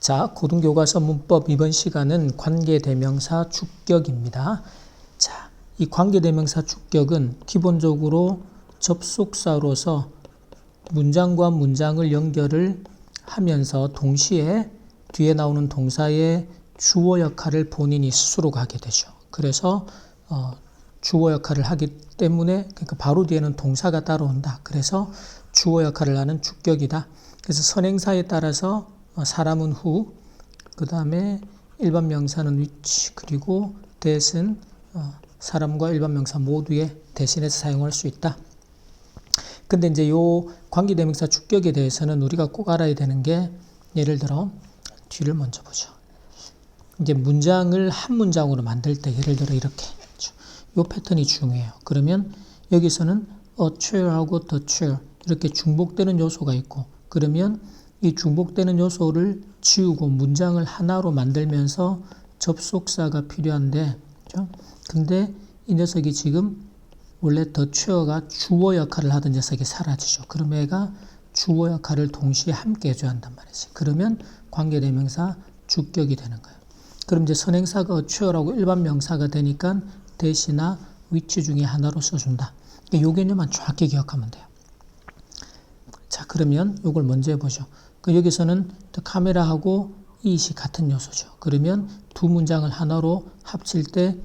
자, 고등교과서 문법 이번 시간은 관계대명사 주격입니다. 자, 이 관계대명사 주격은 기본적으로 접속사로서 문장과 문장을 연결을 하면서 동시에 뒤에 나오는 동사의 주어 역할을 본인이 스스로가 하게 되죠. 그래서 어, 주어 역할을 하기 때문에 그러니까 바로 뒤에는 동사가 따라온다. 그래서 주어 역할을 하는 주격이다. 그래서 선행사에 따라서 어, 사람은 후, 그 다음에 일반 명사는 which, 그리고 that은 어, 사람과 일반 명사 모두의 대신해서 사용할 수 있다. 근데 이제 요 관계대명사 주격에 대해서는 우리가 꼭 알아야 되는 게 예를 들어 뒤를 먼저 보죠. 이제 문장을 한 문장으로 만들 때 예를 들어 이렇게 요 패턴이 중요해요. 그러면 여기서는 a chair하고 the chair 이렇게 중복되는 요소가 있고 그러면 이 중복되는 요소를 지우고 문장을 하나로 만들면서 접속사가 필요한데 그죠? 근데 이 녀석이 지금 원래 더 최어가 주어 역할을 하던 녀석이 사라지죠. 그럼 애가 주어 역할을 동시에 함께 해줘야 한단 말이지. 그러면 관계대명사 주격이 되는 거예요. 그럼 이제 선행사가 최어라고 일반 명사가 되니까 대시나 위치 중에 하나로 써준다. 이 개념만 정확히 기억하면 돼요. 자, 그러면 이걸 먼저 해보죠. 그 여기서는 카메라하고 이시 같은 요소죠. 그러면 두 문장을 하나로 합칠 때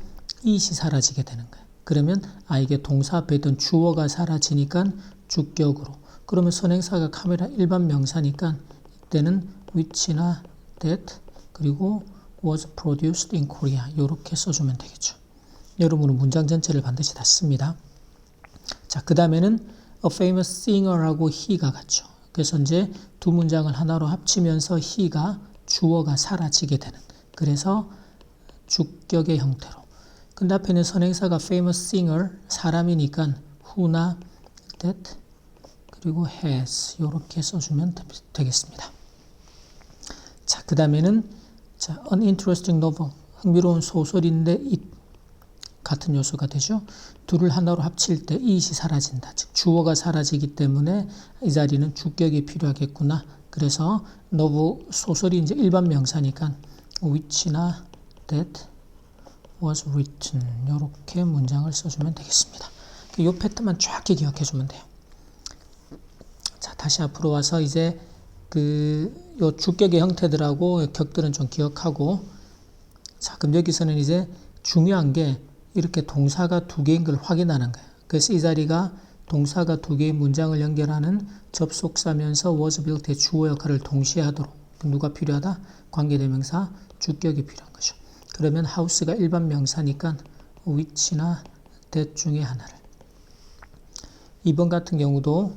이시 사라지게 되는 거예요. 그러면 아 이게 동사 앞에 있던 주어가 사라지니까 주격으로. 그러면 선행사가 카메라 일반 명사니까 이때는 which나 that 그리고 was produced in Korea 이렇게 써주면 되겠죠. 여러분은 문장 전체를 반드시 다 씁니다. 자, 그 다음에는 a famous singer하고 he가 같죠. 그래서 이제 두 문장을 하나로 합치면서 he가 주어가 사라지게 되는. 그래서 주격의 형태로. 근데 앞에는 선행사가 famous singer 사람이니까 who나 that 그리고 has 이렇게 써주면 되겠습니다. 자, 그 다음에는 자, uninteresting novel 흥미로운 소설인데 같은 요소가 되죠. 둘을 하나로 합칠 때 이시 사라진다. 즉 주어가 사라지기 때문에 이 자리는 주격이 필요하겠구나. 그래서 너무 소설이 이제 일반 명사니까 which나 that was written 이렇게 문장을 써주면 되겠습니다. 이 패턴만 정확히 기억해 주면 돼요. 자 다시 앞으로 와서 이제 그요 주격의 형태들하고 격들은 좀 기억하고 자 그럼 여기서는 이제 중요한 게 이렇게 동사가 두 개인 걸 확인하는 거예요. 그래서 이 자리가 동사가 두 개의 문장을 연결하는 접속사면서 was built의 주어 역할을 동시에 하도록 누가 필요하다? 관계대명사 주격이 필요한 거죠. 그러면 house가 일반 명사니까 which나 that 중에 하나를 2번 같은 경우도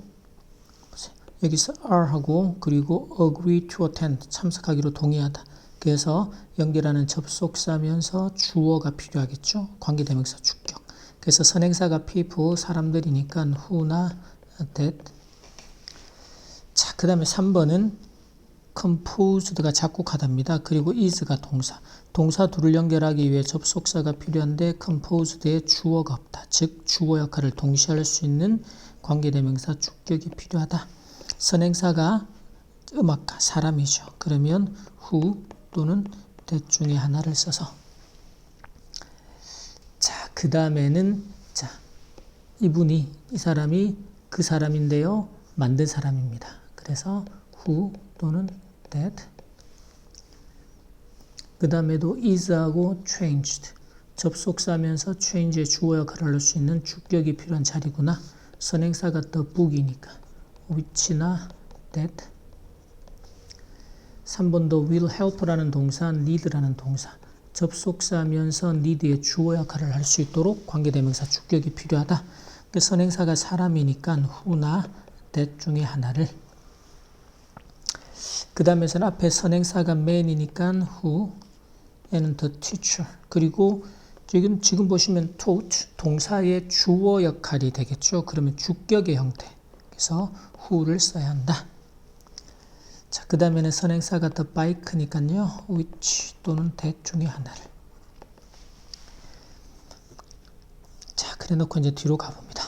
여기서 are하고 그리고 agree to attend 참석하기로 동의하다 그래서 연결하는 접속사면서 주어가 필요하겠죠. 관계대명사 주격. 그래서 선행사가 people 사람들이니까 who나 that. 자, 그 다음에 3번은 composed가 작곡하답니다. 그리고 is가 동사. 동사 둘을 연결하기 위해 접속사가 필요한데 composed의 주어가 없다. 즉 주어 역할을 동시에 할 수 있는 관계대명사 주격이 필요하다. 선행사가 음악가 사람이죠. 그러면 who 또는 that 중에 하나를 써서 자, 그 다음에는 자, 이분이 이 사람이 그 사람인데요. 만든 사람입니다. 그래서 who 또는 that 그 다음에도 is하고 changed 접속사면서 change의 주어 역할을 할 수 있는 주격이 필요한 자리구나. 선행사가 the book이니까 which나 that 3번도 will help라는 동사, need라는 동사. 접속사면서 need의 주어 역할을 할 수 있도록 관계대명사 주격이 필요하다. 그 선행사가 사람이니까 who나 that 중에 하나를. 그 다음에서는 앞에 선행사가 man이니까 who, 얘는 the teacher. 그리고 지금, 지금 보시면 taught, 동사의 주어 역할이 되겠죠. 그러면 주격의 형태. 그래서 who를 써야 한다. 자, 그 다음에는 선행사가 the bike니까요. which 또는 that 중에 하나를. 자, 그래 놓고 이제 뒤로 가봅니다.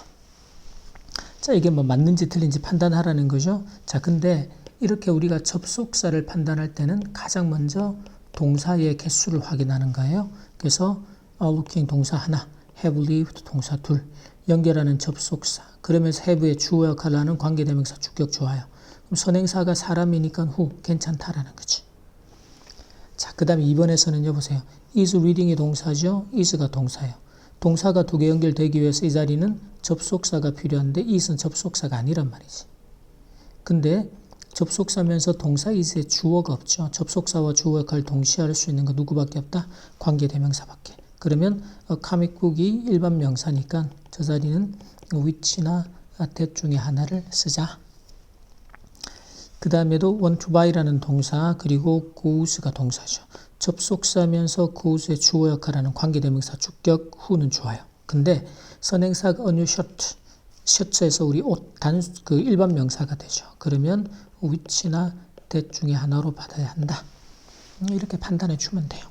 자, 이게 뭐 맞는지 틀린지 판단하라는 거죠. 자, 근데 이렇게 우리가 접속사를 판단할 때는 가장 먼저 동사의 개수를 확인하는 거예요. 그래서 looking 동사 하나, have lived 동사 둘, 연결하는 접속사. 그러면서 have의 주어 역할을 하는 관계대명사 주격 좋아요. 선행사가 사람이니까 who 괜찮다라는 거지. 자, 그 다음에 2번에서는요, 보세요. is reading이 동사죠. is가 동사예요. 동사가 두 개 연결되기 위해서 이 자리는 접속사가 필요한데 is는 접속사가 아니란 말이지. 근데 접속사면서 동사 is의 주어가 없죠. 접속사와 주어 역할을 동시에 할 수 있는 거 누구밖에 없다? 관계대명사밖에. 그러면 카믹북이 일반 명사니까 저 자리는 that 중에 하나를 쓰자. 그 다음에도 buy라는 동사 그리고 goes가 동사죠. 접속사면서 goes의 주어 역할하는 관계대명사 주격 who는 좋아요. 근데 선행사가 new shirt, 셔츠에서 우리 옷, 단, 그 일반 명사가 되죠. 그러면 which나 that 중에 하나로 받아야 한다. 음, 이렇게 판단해 주면 돼요.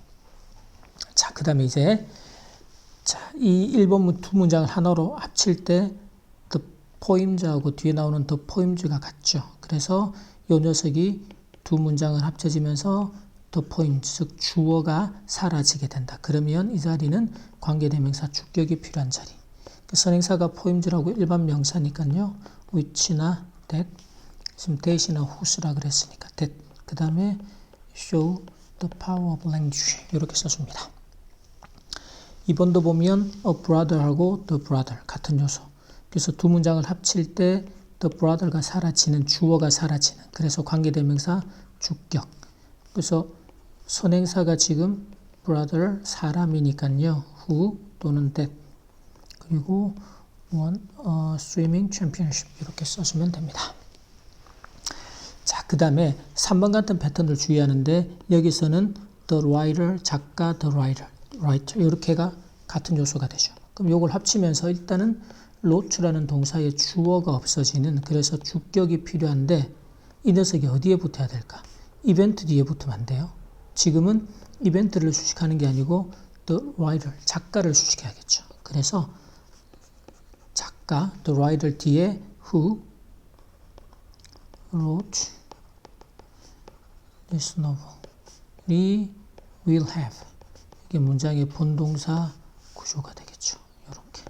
자, 그 다음에 이제 자, 이 1번 두 문장을 하나로 합칠 때 the poems하고 뒤에 나오는 the poems가 같죠. 그래서 이 녀석이 두 문장을 합쳐지면서 the poems, 즉 주어가 사라지게 된다. 그러면 이 자리는 관계대명사 주격이 필요한 자리. 그 선행사가 poems라고 일반 명사니까요. which나 that, 지금 that이나 whose라 그랬으니까 that. 그 다음에 show the power of language 이렇게 써줍니다. 2번도 보면 a brother하고 the brother 같은 요소. 그래서 두 문장을 합칠 때 the brother가 사라지는 주어가 사라지는 그래서 관계대명사 주격. 그래서 선행사가 지금 brother 사람이니까요. who 또는 that 그리고 one 어, swimming championship 이렇게 써주면 됩니다. 자, 그 다음에 3번 같은 패턴을 주의하는데 여기서는 the writer 작가 the writer writer 이렇게가 같은 요소가 되죠. 그럼 이걸 합치면서 일단은 로추라는 동사의 주어가 없어지는 그래서 주격이 필요한데 이 녀석이 어디에 붙어야 될까? 이벤트 뒤에 붙으면 안 돼요. 지금은 이벤트를 수식하는 게 아니고 the writer 작가를 수식해야겠죠. 그래서 작가 the writer 뒤에 who wrote this novel 이 will have 이게 문장의 본동사 구조가 되겠죠. 이렇게.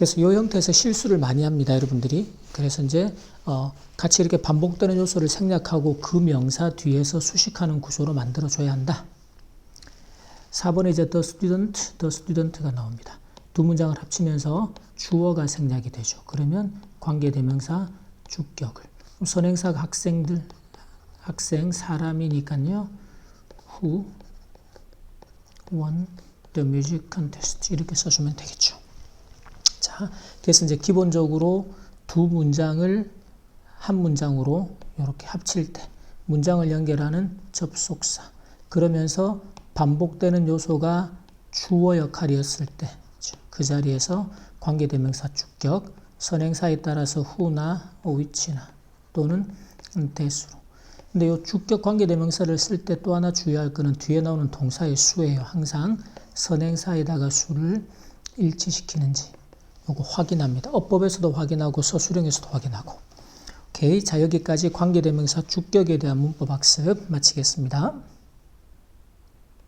그래서 이 형태에서 실수를 많이 합니다, 여러분들이. 그래서 이제 어, 같이 이렇게 반복되는 요소를 생략하고 그 명사 뒤에서 수식하는 구조로 만들어줘야 한다. 4번에 이제 the student, the student가 나옵니다. 두 문장을 합치면서 주어가 생략이 되죠. 그러면 관계대명사 주격을. 선행사가 학생들, 학생, 사람이니까요. who won the music contest 이렇게 써주면 되겠죠. 자, 그래서 이제 기본적으로 두 문장을 한 문장으로 이렇게 합칠 때 문장을 연결하는 접속사. 그러면서 반복되는 요소가 주어 역할이었을 때 그 자리에서 관계대명사 주격 선행사에 따라서 who나 which나 또는 대수로. 근데 이 주격 관계대명사를 쓸 때 또 하나 주의할 거는 뒤에 나오는 동사의 수예요. 항상 선행사에다가 수를 일치시키는지 요거 확인합니다. 어법에서도 확인하고 서술형에서도 확인하고. 오케이. 자, 여기까지 관계대명사 주격에 대한 문법 학습 마치겠습니다.